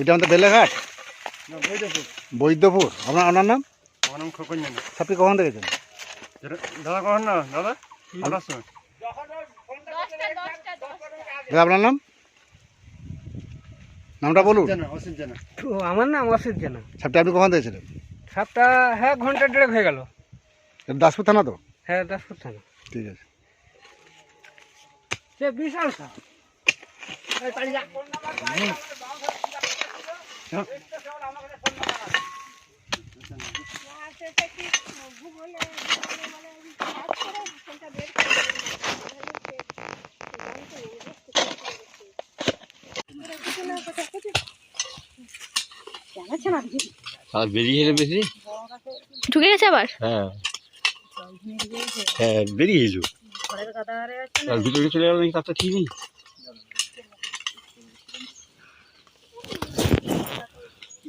এটা আমাদের বেলেঘাট? বৈদ্যপুর। আপনার আপনার নাম? আমার নাম খোকন জানা। আপনি কখন দেখেছেন দাদা কখন না? দাদা? আটার সময় দাদা আপনার নাম? নামটা বলুন। জানা ও, আমার নাম অসিত জানা। সাপটা আপনি কখন দেখেছিলেন সাতটা হ্যাঁ ঘণ্টা দেড়েক হয়ে গেল। দাসপুর থানা তো? হ্যাঁ দাসপুর থানা। ঠিক আছে। বিশাল সাপ। বেরিয়ে এলে বেশি? ঢুকে গেছে আবার? হ্যাঁ। হ্যাঁ বেরিয়ে এলো। আর ভিতরে চলে গেল নাকি তারটা ঠিক নেই?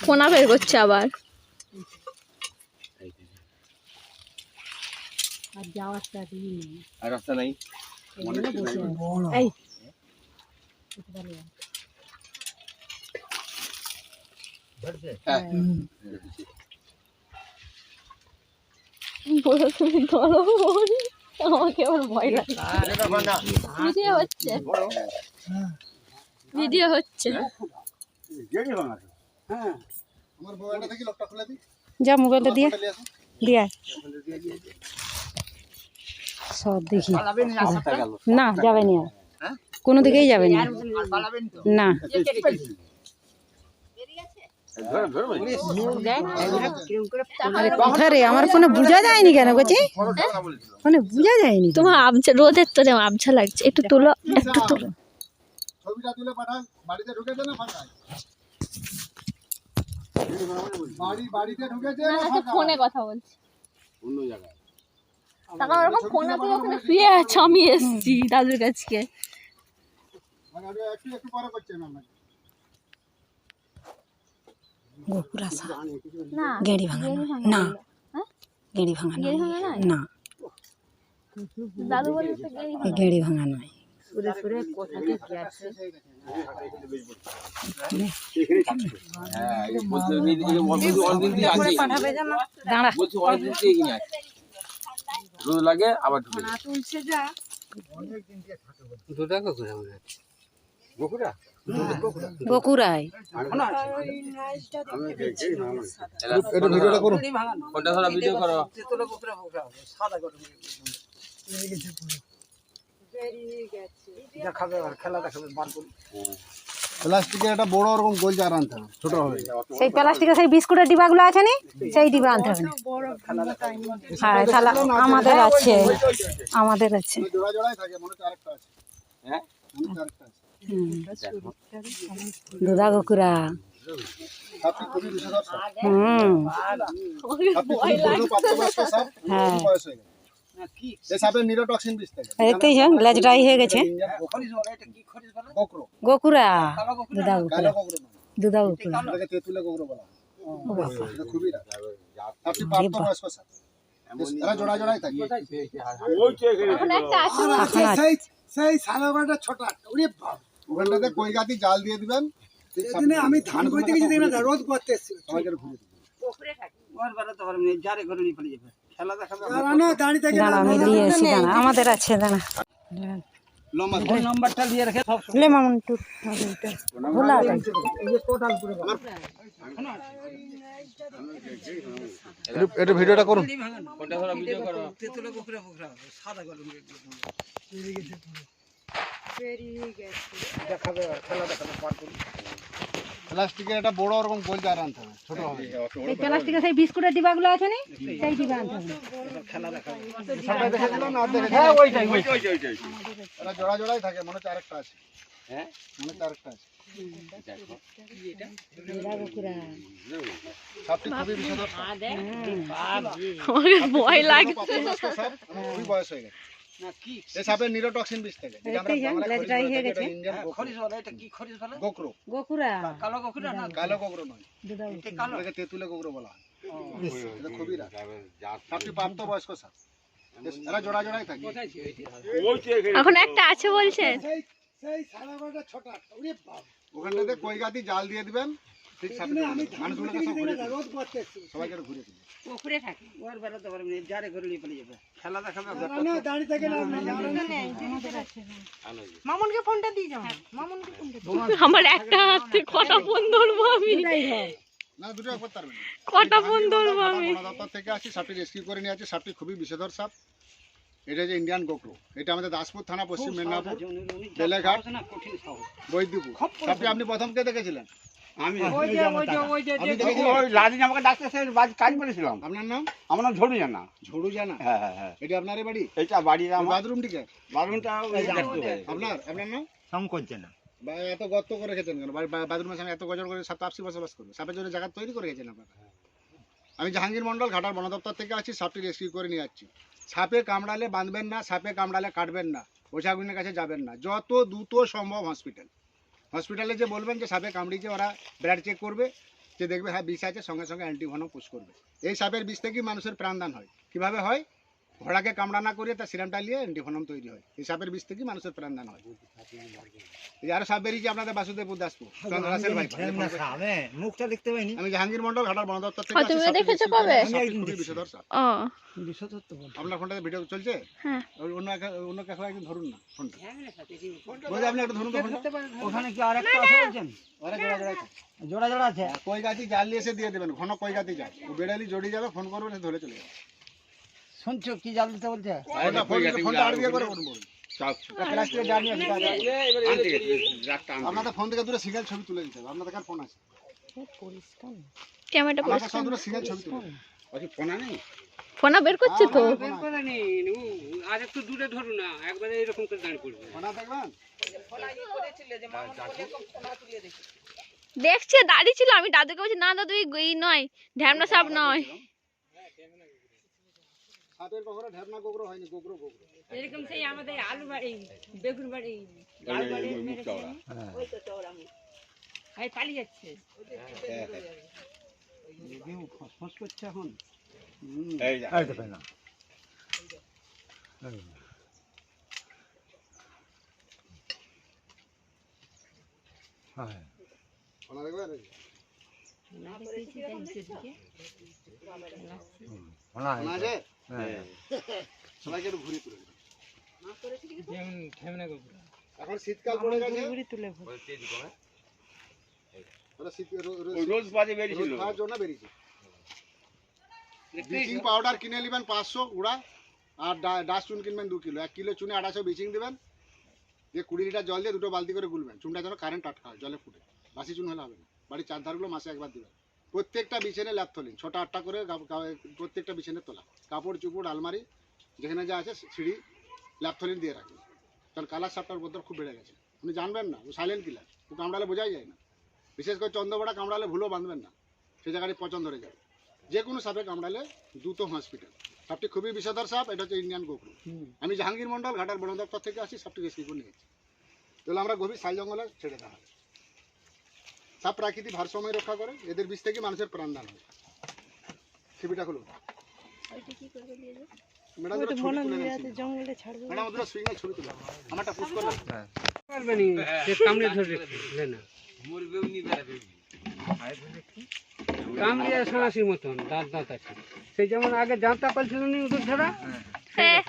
ফোনা বের করছে আবার। আর রাস্তা নাই? বোন। আমাকে আবার ভয় লাগে। ভিডিও হচ্ছে। ভিডিও হচ্ছে। আমার মোবাইলটা দেখি লকটা খুলে দিই। যা মোবাইলটা দিয়ে। দিয়ে আয়। সব দেখি। না যাবে না কোনো দিকেই যাবে না। না। কোথায় রে? আমার ফোনে বোঝা যায়নি কেন ফোনে বোঝা যায়নি। তোমার আবছা রোদের তো যেমন আবছা লাগছে। একটু তুলো একটু তুলো। ছবিটা তুলে পাঠান বাড়িতে ঢুকেছে না ফাঁকায়? বাড়ি বাড়িতে ঢুকেছে না ফোনে কথা বলছি। অন্য জায়গায়। তারপর ওরকম ফোন আছে ওখানে শুয়ে আছে আমি এসছি দাদুর কাছকে মানে ওটা একটু একটু পরে করছেন আপনাকে। গোপুরা সা না গেড়ি ভাঙানো না গেড়ি ভাঙা নয়? না। গেড়ি ভাঙা নয়। হ্যাঁ এই বলতে এই রোদ লাগে আবার ঢুকে। বকুড়া বকুড়ায় ভিডিওটা কোনটা ভিডিও করো দেখাবে আর খেলা দেখাবে বার করে। প্লাস্টিকের একটা বড় রকম গোল জার আনতে হবে ছোট হবে। সেই প্লাস্টিকের সেই বিস্কুটের ডিবাগুলো আছে নি? সেই ডিবা আনতে হবে। হ্যাঁ তাহলে আমাদের আছে। আমাদের আছে। জোড়া জোড়াই থাকে মনে হচ্ছে আরেকটা আছে। হ্যাঁ। দুধা গকুরা হুম। হ্যাঁ। লেজ ড্রাই হয়ে গেছে। গোকুরা দুধা গোকুরা দুধা গোকুরা ওখানটাতে কই গাতি জাল দিয়ে দিবেন। আমি ধান করতে গেছি রোদ করতে ঘুরে পালিয়ে যাবে। দাঁড়া দিয়ে এসি দাঁড়া আমাদের আছে দাঁড়া লম্বা ওই নম্বরটা দিয়ে রেখে সব লে মামুন একটু ভোলা একটু একটু ভিডিওটা করুন। কোনটা ধরা ভিডিও করো তেতুলে কুকুরে কুকুরা সাদা গরম দেখাবে খেলা দেখাবে বার করে প্লাস্টিকের একটা বড় রকম গোল জার আনতে হবে ছোট হবে। এই প্লাস্টিকের সেই বিস্কুটের ডিবাগুলো আছে নি? সেই ডিবা আনতে হবে। সবাই দেখেছিল না আর দেখেছিল হ্যাঁ ওইটাই ওইটাই। এরা জোড়া জোড়াই থাকে মনে হচ্ছে আরেকটা আছে। হ্যাঁ? মনে হচ্ছে আরেকটা আছে। দেখো। আমাকে ভয় লাগে খুবই বয়স হয়ে গেছে। না এই সাপের বিষ থেকে যেটা আমরা বলে ইন্ডিয়ান হ্যাঁ, বলে এটা কি খরিশ বলে? গোকরো। গোকুরা কালো গোখরা না কালো গোকরো নয়। এটা কালো? এটাকে তেঁতুলে গোকরো বলা হয়। এটা খুবই রাগ। জাত সাপটি প্রাপ্তবয়স্ক সাপ। এরা জোড়া জোড়াই থাকে। কোথায় ছিল এটা? এখন একটা আছে বলছেন সেই ছটা। ওখানটাতে কই গাতি জাল দিয়ে দিবেন। ঘুরে পুকুরে থাকে ওর যারে ঘরে নিয়ে পালিয়ে যাবে খেলা দাঁড়িয়ে থেকে মামুনকে ফোনটা দিয়ে যাও মামুনকে ফোনটা আমার একটা হাতে কটা ফোন ধরবো আমি না দুটো একবার পারবেন কটা ফোন ধরবো আমি দপ্তর থেকে আসি সাপটি রেস্কিউ করে নিয়ে সাপটি খুবই বিষধর সাপ এটা যে ইন্ডিয়ান গোকরো এটা আমাদের দাসপুর থানা পশ্চিম মেদিনীপুর বেলেঘাট। বৈদ্যপুর সাপটি আপনি প্রথম কে দেখেছিলেন আমি লাদিন আমাকে ডাক্তার সাহেব বাজ কাজ করেছিলাম। আপনার নাম? আমার নাম ঝড়ু জানা। ঝড়ু জানা। হ্যাঁ হ্যাঁ হ্যাঁ। এটা বাড়ি? এটা আমার বাথরুমটা। আপনার আপনার নাম? সংকোচ না এত গর্ত করে রেখেছেন কেন? বাড়ি- বাথরুমের সামনে এত গজর করে সাপ তাপসি বসবাস করবে। সাপের জন্য জায়গা তৈরি করে গেছেন আপনারা। আমি জাহাঙ্গীর মন্ডল ঘাটার বন দপ্তর থেকে আছি সাপটি রেস্কিউ করে নিয়ে যাচ্ছি। সাপে কামড়ালে বাঁধবেন না সাপে কামড়ালে কাটবেন না ওঝাগুনের কাছে যাবেন না। যত দ্রুত সম্ভব হসপিটাল হসপিটালে যে বলবেন যে সাপে কামড়িয়েছে, ওরা ব্লাড চেক করবে, যে দেখবে হ্যাঁ বিষ আছে, সঙ্গে সঙ্গে অ্যান্টিভেনম পুশ করবে। এই সাপের বিষ থেকেই মানুষের প্রাণদান হয়। কীভাবে হয়? ঘোড়াকে কামড়া না করে তার সিরামটা নিয়ে অ্যান্টিভনম তৈরি হয়। এই সাপের বিষ থেকেই মানুষের প্রাণদান হয়। এই আরও সাপ বেরিয়েছে আপনাদের বাসুদেবপুর দাসপুর। চন্দ্রাসের ভাই সামনে মুখটা দেখতে পাইনি। আমি জাহাঙ্গীর মন্ডল ঘাটার বন দপ্তর থেকে ও, আসছি, তুমিও দেখেছ কবে? আসছি, খুবই বিষধর সাপ। আপনার ফোনটাতে ভিডিও চলছে? হ্যাঁ। অন্য অন্য কাছে একজন ধরুন না ফোনটা বলছি আপনি একটা ধরুন তো ফোনটা ওখানে কি আরেকটা আছে বলছেন? ওরা জোড়া জোড়া আছে। জোড়া জোড়া আছে? কই গাছি জাল নিয়ে এসে দিয়ে দেবেন ঘন কই গাছি জাল। ও বেড়ালি জড়িয়ে যাবে ফোন করবেন সে ধরে চলে যাবে। শুনছো কি জাল দিতে বলছে? ফোনটা ফোন- আপনাদের থেকে দূরে সিঙ্গেল ছবি তুলে দিতে হবে আপনাদের কার ফোন আছে? ক্যামেরাটা পরিষ্কার দূরে সিঙ্গেল ছবি তুলে ফোনা নেই? ফোনা বের করছে তো? আর একটু দূরে ধরু না একবারে এরকম করে দাঁড়িয়ে পড়বে ফোনা দেখবেন দেখছে দাঁড়িয়ে ছিল আমি দাদুকে বলছি না দাদু এই এই নয় ঢ্যামনা সাপ নয়। সাপের কখনো ঢেরনা গোগরো হয়নি গোগরো গোগরো এরকম সেই আমাদের আলু বাড়ি বেগুন বাড়ি মুখ চওড়া। ভাই পালিয়ে যাচ্ছে। ফসফস করছে এখন। এই দেখে না। হ্যাঁ। ফোনা দেখবেন শোনা ফোনা আছে? হ্যাঁ সবাইকে একটু ঘুরিয়ে তুলে দিন। এখন শীতকাল পড়ে গেছে। ওরা শীত রো- রো- ওই রোজ বাজে রোদ বেরিয়েছিল খাওয়ার জন্য বেরিয়েছে। ব্লিচিং পাউডার কিনে নেবেন পাঁচশো উড়া আর ডা- ডাস্ট চুন কিনবেন দু কিলো। এক কিলো চুনে আড়াইশো ব্লিচিং দেবেন। দিয়ে কুড়ি লিটার জল দিয়ে দুটো বালতি করে গুলবেন। চুনটা যেন কারেন্ট টাটকা হয় জলে ফুটে। বাসি চুন হলে হবে না। বাড়ির চার ধারগুলো মাসে একবার দিবেন। প্রত্যেকটা বিছানে ল্যাপ তোলেন ছটা আটটা করে প্রত্যেকটা বিছানে তোলা। কাপড় চুপড় আলমারি যেখানে যা আছে সিঁড়ি ল্যাপথলিন দিয়ে রাখবেন কারণ কালার সাপটার উপদ্রব খুব বেড়ে গেছে। আপনি জানবেন না ও সাইলেন্ট কিলার ও কামড়ালে বোঝাই যায় না। বিশেষ করে চন্দ্রবড়া কামড়ালে ভুলও বাঁধবেন না। সে জায়গাটি পচন ধরে যাবে। যে কোনো সাপে কামড়ালে দ্রুত হসপিটাল সাপটি খুবই বিষধর সাপ এটা হচ্ছে ইন্ডিয়ান গোকরু আমি জাহাঙ্গীর মন্ডল ঘাটার বন দপ্তর থেকে আসি সাপটি রেস্কিউ করে নিয়েছি তাহলে আমরা গভীর সাই জঙ্গলে ছেড়ে দেওয়া হয় সাপ প্রাকৃতিক ভারসাম্য রক্ষা করে এদের বিষ থেকে মানুষের প্রাণদান হয়। ছবিটা খুলুন। নি। কামড়িয়ে সাঁড়াশির মতন দাঁত দাঁত আছে। সেই যেমন আগে জাঁতা পালছিল নি উঠে ধরা হ্যাঁ।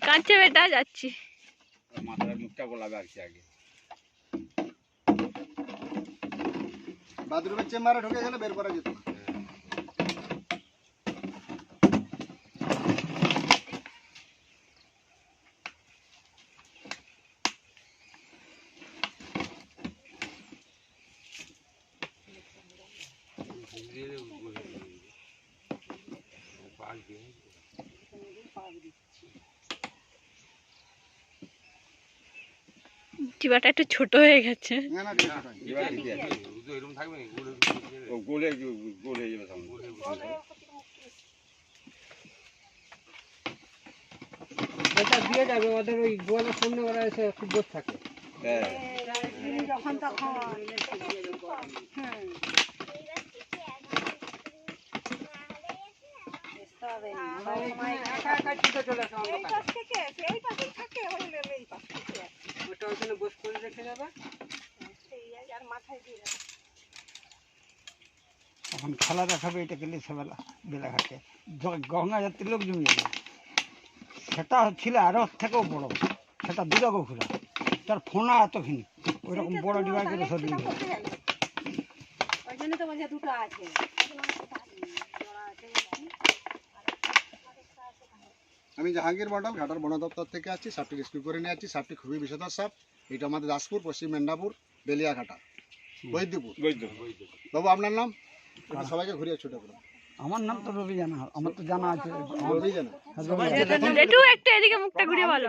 কাঁচা বেটা যাচ্ছি। মাথাটা মুখটা গোলাবে আর কি আগে। বাথরুমের চেম্বারে ঢুকে গেলে বের করা যেত না। একটু ছোট হয়ে গেছে। না না ঠিক আছে এটা দিয়ে যাবে ওদের ওই গোয়ালের সামনে ওরা এসে খুব বোধ থাকে যখন তখন কাছে। ওটা ওইখানে বস করে রেখে যাবে এখন খেলা দেখাবে এটা গেলে সেবেলা বেলাঘাটে। গঙ্গা যাত্রী লোক জমিয়ে যাবে। সেটা ছিল আরও থেকেও বড়। সেটা দুটাকে ঘুরা তার ফোনা এত এতখানি। ওইরকম বড় ডিভাইস করে সরিয়ে দিল ওই জন্য তো দুটো আছে। আমি জাহাঙ্গীর মন্ডল ঘাটার বন দপ্তর থেকে আছি সাপটি রেস্কিউ করে নিয়ে আছি। সাপটি খুবই বিষধর সাপ। এটা আমাদের দাসপুর পশ্চিম মেদিনীপুর বেলিয়াঘাটা বৈদ্যপুর। বৈদ্যপুর। বাবু আপনার নাম? সবাইকে ঘুরিয়ে ছোট করে। আমার নাম তো রবি জানা আমার তো জানা আছে। রবি জানা একটু একটু এদিকে মুখটা ঘুরিয়ে বলো।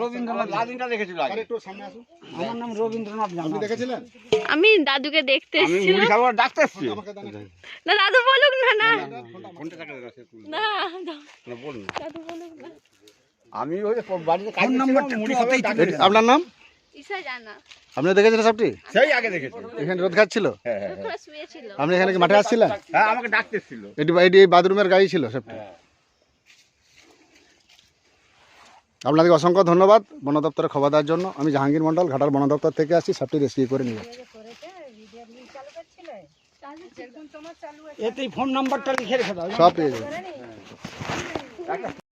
রবীন্দ্রনাথ লাদিনটা দেখেছিল আর একটু সামনে আসুন আমার নাম রবীন্দ্রনাথ জানা আপনি দেখেছিলেন? আমি দাদুকে দেখতে আমি মুড়ি ডাকতে এসছি। আমাকে দেন একটু। না দাদু বলুক না না। ফোনটা কাটে দাও, না না, বল দাদু বলুক না। আমি ওই বাড়িতে কাজ ফোন মুড়ি এসছি। আপনার নাম? আপনি দেখেছিলেন সাপটি সেই আগে দেখেছি। এখানে রোদ খাচ্ছিল? হ্যাঁ হ্যাঁ শুয়েছিল। আপনি এখানে কি মাঠে আসছিলেন? হ্যাঁ আমাকে এটি এটি এই বাথরুমের গাড়ি ছিল সাপটি আপনাদের অসংখ্য ধন্যবাদ বন দপ্তরে খবর দেওয়ার জন্য। আমি জাহাঙ্গীর মন্ডল ঘাটার বন দপ্তর থেকে আসছি। সাপটি রেস্কিউ করে নিয়ে। যাচ্ছি এতেই ফোন নাম্বারটা লিখে রেখে দাও। সব পেয়ে যাবেন